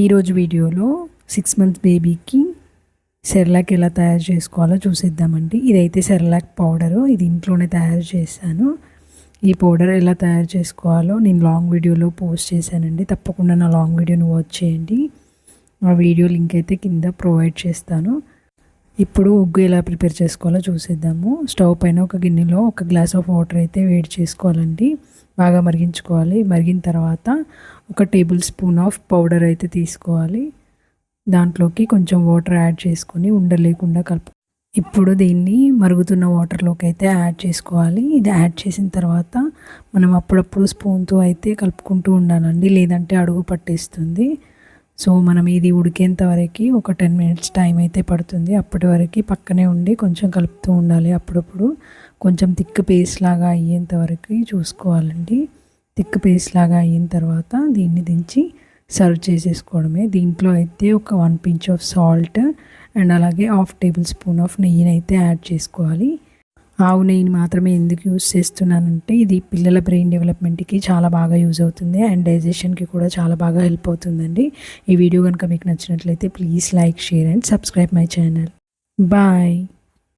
ఈరోజు వీడియోలో six months బేబీకి సెర్లాక్ ఎలా తయారు చేసుకోవాలో చూసేద్దామండి. ఇదైతే సెర్లాక్ పౌడరు ఇది ఇంట్లోనే తయారు చేశాను. ఈ పౌడర్ ఎలా తయారు చేసుకోవాలో నేను లాంగ్ వీడియోలో పోస్ట్ చేశానండి. తప్పకుండా నా లాంగ్ వీడియోని వాచ్ చేయండి. ఆ వీడియో లింక్ అయితే కింద ప్రొవైడ్ చేస్తాను. ఇప్పుడు ఉగ్గు ఎలా ప్రిపేర్ చేసుకోవాలో చూసేద్దాము. స్టవ్ పైన ఒక గిన్నెలో ఒక గ్లాస్ ఆఫ్ వాటర్ అయితే వేడి చేసుకోవాలండి. బాగా మరిగించుకోవాలి. మరిగిన తర్వాత ఒక టేబుల్ స్పూన్ ఆఫ్ పౌడర్ అయితే తీసుకోవాలి. దాంట్లోకి కొంచెం వాటర్ యాడ్ చేసుకొని ఉండలేకుండా కలుపు ఇప్పుడు దీన్ని మరుగుతున్న వాటర్లోకి అయితే యాడ్ చేసుకోవాలి. ఇది యాడ్ చేసిన తర్వాత మనం అప్పుడప్పుడు స్పూన్తో అయితే కలుపుకుంటూ ఉండాలండి. లేదంటే అడుగు పట్టేస్తుంది. సో మనం ఇది ఉడికేంత వరకు ఒక టెన్ మినిట్స్ టైం అయితే పడుతుంది. అప్పటి వరకు పక్కనే ఉండి కొంచెం కలుపుతూ ఉండాలి. అప్పుడప్పుడు కొంచెం థిక్ పేస్ట్ లాగా అయ్యేంత వరకు చూసుకోవాలండి. థిక్ పేస్ట్ లాగా అయిన తర్వాత దీన్ని దించి సర్వ్ చేసేసుకోవడమే. దీంట్లో అయితే ఒక one pinch of salt and అలాగే హాఫ్ టేబుల్ స్పూన్ ఆఫ్ నెయ్యిని అయితే యాడ్ చేసుకోవాలి. ఆవు నెయ్యిని మాత్రమే ఎందుకు యూజ్ చేస్తున్నానంటే ఇది పిల్లల బ్రెయిన్ డెవలప్మెంట్కి చాలా బాగా యూజ్ అవుతుంది అండ్ డైజెషన్కి కూడా చాలా బాగా హెల్ప్ అవుతుందండి. ఈ వీడియో కనుక మీకు నచ్చినట్లయితే please like share and subscribe my channel bye